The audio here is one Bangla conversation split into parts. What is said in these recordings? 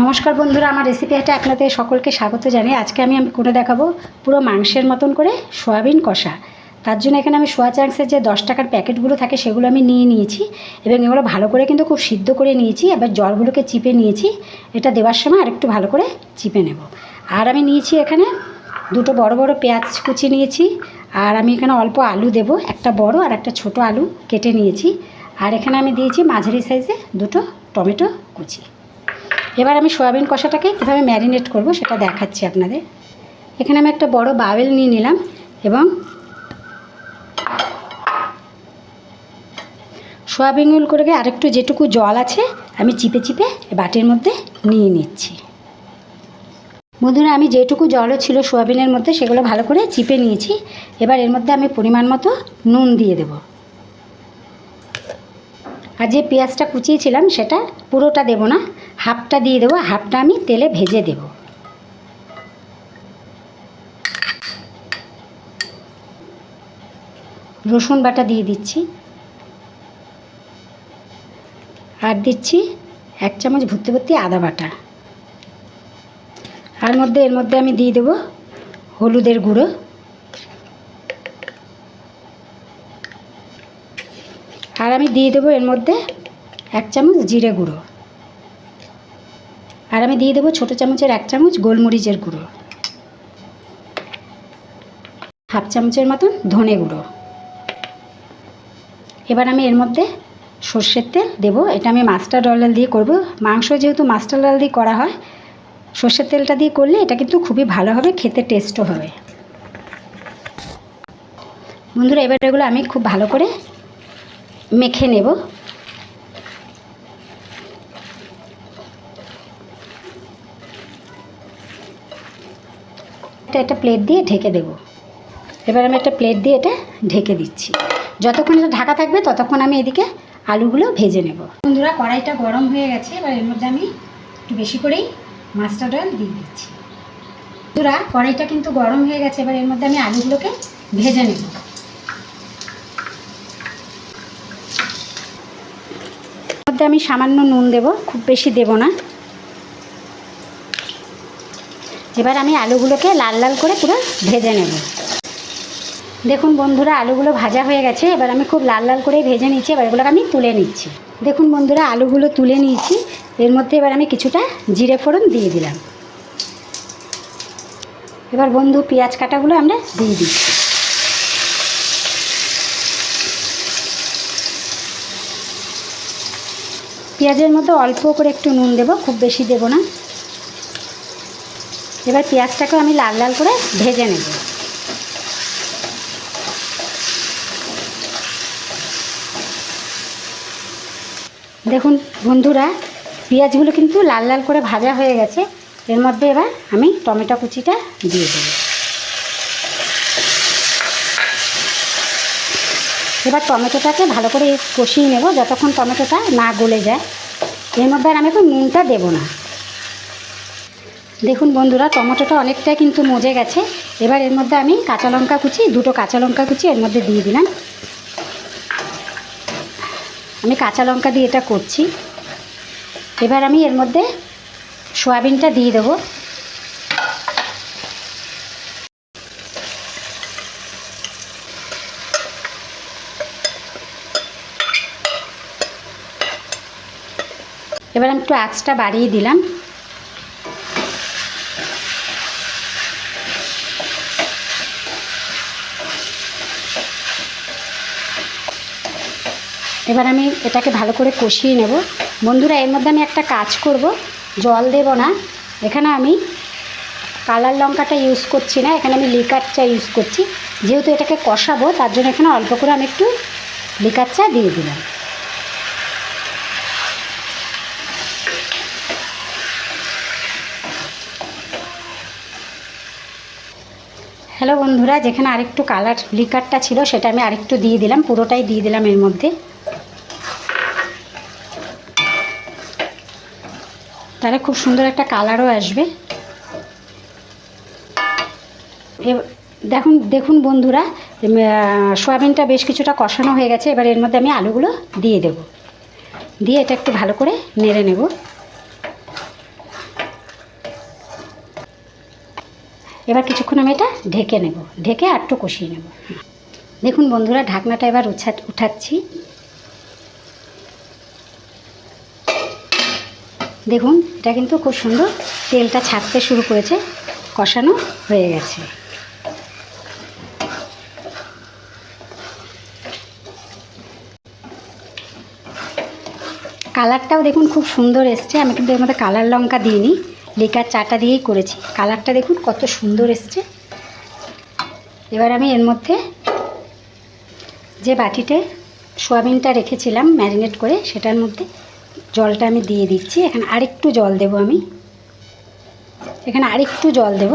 নমস্কার বন্ধুরা, আমার রেসিপি হাটে আপনাদের সকলকে স্বাগত জানাই আজকে আমি আমি করে দেখাবো পুরো মাংসের মতন করে সয়াবিন কষা। তার জন্য এখানে আমি সোয়া চাংসের যে দশ টাকার প্যাকেটগুলো থাকে সেগুলো আমি নিয়ে নিয়েছি এবং এগুলো ভালো করে কিন্তু খুব সিদ্ধ করে নিয়েছি, এবার জলগুলোকে চিপে নিয়েছি। এটা দেওয়ার সময় আরেকটু ভালো করে চিপে নেব। আর আমি নিয়েছি এখানে দুটো বড় বড় পেঁয়াজ কুচি নিয়েছি, আর আমি এখানে অল্প আলু দেব, একটা বড় আর একটা ছোট আলু কেটে নিয়েছি। আর এখানে আমি দিয়েছি মাঝারি সাইজে দুটো টমেটো কুচি। এবার আমি সয়াবিন কষাটাকে কীভাবে ম্যারিনেট করব, সেটা দেখাচ্ছি আপনাদের। এখানে আমি একটা বড় বাবেল নিয়ে নিলাম এবং সয়াবিন করে আরেকটু যেটুকু জল আছে, আমি চিপে চিপে বাটির মধ্যে নিয়ে নিচ্ছি। বন্ধুরা, আমি যেটুকু জলও ছিল সোয়াবিনের মধ্যে, সেগুলো ভালো করে চিপে নিয়েছি। এবার এর মধ্যে আমি পরিমাণ মতো নুন দিয়ে দেবো। আর যে পেঁয়াজটা কুচিয়েছিলাম সেটা পুরোটা দেব না, হাফটা দিয়ে দেবো, হাফটা আমি তেলে ভেজে দেব। রসুন বাটা দিয়ে দিচ্ছি। আর দিচ্ছি এক চামচ ভর্তি ভর্তি আদা বাটা। আর মধ্যে, এর মধ্যে আমি দিয়ে দেবো হলুদের গুঁড়ো। আর আমি দিয়ে দেবো এর মধ্যে এক চামচ জিরে গুঁড়ো। আর আমি দিয়ে দেবো ছোটো চামচের এক চামচ গোলমরিচের গুঁড়ো। হাফ চামচের মতন ধনে গুঁড়ো। এবার আমি এর মধ্যে সর্ষের তেল দেবো। এটা আমি মাস্টার অয়েল দিয়ে করব। মাংস যেহেতু মাস্টার অয়েল দিয়ে করা হয়, সর্ষের তেলটা দিয়ে করলে এটা কিন্তু খুবই ভালো হবে, খেতে টেস্টও হবে। বন্ধুরা, এবার এগুলো আমি খুব ভালো করে মেখে নেব। এটা একটা প্লেট দিয়ে ঢেকে দেব। এবার আমি একটা প্লেট দিয়ে এটা ঢেকে দিচ্ছি। যতক্ষণ এটা ঢাকা থাকবে, ততক্ষণ আমি এদিকে আলুগুলো ভেজে নেব। বন্ধুরা, কড়াইটা গরম হয়ে গেছে। এবার এর মধ্যে আমি একটু বেশি করেই মাস্টার্ড অয়েল দিয়ে দিচ্ছি। বন্ধুরা, কড়াইটা কিন্তু গরম হয়ে গেছে। এবার এর মধ্যে আমি আলুগুলোকে ভেজে নেব। আমি সামান্য নুন দেব, খুব বেশি দেব না। এবার আমি আলুগুলোকে লাল লাল করে পুরো ভেজে নেব। দেখুন বন্ধুরা, আলুগুলো ভাজা হয়ে গেছে। এবার আমি খুব লাল লাল করে ভেজে নিচ্ছি। এবার এগুলোকে আমি তুলে নিচ্ছি। দেখুন বন্ধুরা, আলুগুলো তুলে নিয়েছি। এর মধ্যে এবার আমি কিছুটা জিরে ফোড়ন দিয়ে দিলাম। এবার বন্ধু, পেঁয়াজ কাটাগুলো আমরা দিয়ে দিচ্ছি। পেঁয়াজের মধ্যে অল্প করে একটু নুন দেব, খুব বেশি দেব না। এবার পেঁয়াজটাকে আমি লাল লাল করে ভেজে নেব। দেখুন বন্ধুরা, পেঁয়াজগুলো কিন্তু লাল লাল করে ভাজা হয়ে গেছে। এর মধ্যে এবার আমি টমেটো কুচিটা দিয়ে দেব। এবার টমেটোটাকে ভালো করে কষিয়ে নেব, যতক্ষণ টমেটোটা না গলে যায়। এর মধ্যে আর আমি এখন নুনটা দেবো না। দেখুন বন্ধুরা, টমেটোটা অনেকটাই কিন্তু মজে গেছে। এবার এর মধ্যে আমি কাঁচা লঙ্কা কুচি, দুটো কাঁচা লঙ্কা কুচি এর মধ্যে দিয়ে দিলাম। আমি কাঁচা লঙ্কা দিয়ে এটা করছি। এবার আমি এর মধ্যে সয়াবিনটা দিয়ে দেবো। এবার আমি একটু আঁচটা বাড়িয়ে দিলাম। এবার আমি এটাকে ভালো করে কষিয়ে নেব। বন্ধুরা, এর মধ্যে আমি একটা কাজ করব, জল দেব না। এখানে আমি কালার লঙ্কাটা ইউজ করছি না, এখানে আমি লিকার চা ইউজ করছি। যেহেতু এটাকে কষাবো, তার জন্য এখানে অল্প করে আমি একটু লিকার চা দিয়ে দিলাম। হ্যালো বন্ধুরা, যেখানে আরেকটু কালার লিকারটা ছিল, সেটা আমি আরেকটু দিয়ে দিলাম, পুরোটাই দিয়ে দিলাম এর মধ্যে। তাহলে খুব সুন্দর একটা কালারও আসবে। দেখুন দেখুন বন্ধুরা সোয়াবিনটা বেশ কিছুটা কষানো হয়ে গেছে, এবার এর মধ্যে আমি আলুগুলো দিয়ে দেব। দিয়ে এটা একটু ভালো করে নেড়ে নেব। এবার কিছুক্ষণ আমি এটা ঢেকে নেব। ঢেকে আর একটু কষিয়ে নেব। দেখুন বন্ধুরা, ঢাকনাটা এবার উঠা উঠাচ্ছি। দেখুন, এটা কিন্তু খুব সুন্দর তেলটা ছাড়তে শুরু করেছে, কষানো হয়ে গেছে। কালারটাও দেখুন খুব সুন্দর এসছে, আমি কিন্তু এর মধ্যে কালার লঙ্কা দিইনি। লিকার চাটা দিয়েই করেছি। কালারটা দেখুন কত সুন্দর এসছে। এবার আমি এর মধ্যে যে বাটিতে সোয়াবিনটা রেখেছিলাম ম্যারিনেট করে, সেটার মধ্যে জলটা আমি দিয়ে দিচ্ছি। এখানে আরেকটু জল দেব আমি। এখানে আরেকটু জল দেব।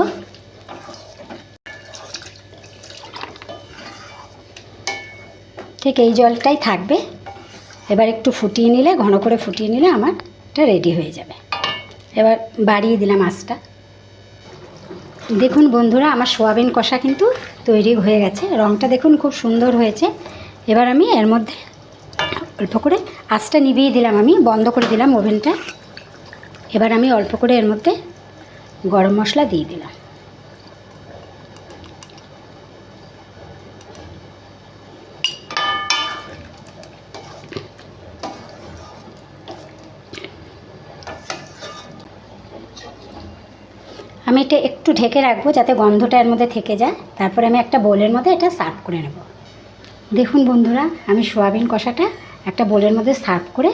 ঠিক এই জলটাই থাকবে। এবার একটু ফুটিয়ে নিলে, ঘন করে ফুটিয়ে নিলে আমার এটা রেডি হয়ে যাবে। এবার বাড়িয়ে দিলাম আঁচটা। দেখুন বন্ধুরা, আমার সোয়াবিন কষা কিন্তু তৈরি হয়ে গেছে। রঙটা দেখুন খুব সুন্দর হয়েছে। এবার আমি এর মধ্যে অল্প করে আঁচটা নিভিয়ে দিলাম আমি, বন্ধ করে দিলাম ওভেনটা। এবার আমি অল্প করে এর মধ্যে গরম মশলা দিয়ে দিলাম। আমি এটা একটু ঢেকে রাখব যাতে গন্ধটা এর মধ্যে থেকে যায়। তারপরে আমি একটা বোলের মধ্যে এটা সার্ভ করে নেব। দেখুন বন্ধুরা, আমি সোয়াবিন কষাটা একটা বোলের মধ্যে সার্ভ করে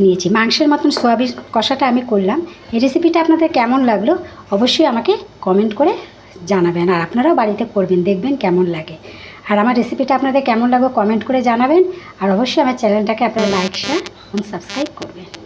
নিয়েছি। মাংসের মতন সোয়াবিন কষাটা আমি করলাম। এই রেসিপিটা আপনাদের কেমন লাগল অবশ্যই আমাকে কমেন্ট করে জানাবেন আর আপনারাও বাড়িতে করবেন, দেখবেন কেমন লাগে। আর আমার রেসিপিটা আপনাদের কেমন লাগল কমেন্ট করে জানাবেন। আর অবশ্যই আমার চ্যানেলটাকে আপনারা লাইক শেয়ার এবং সাবস্ক্রাইব করবেন।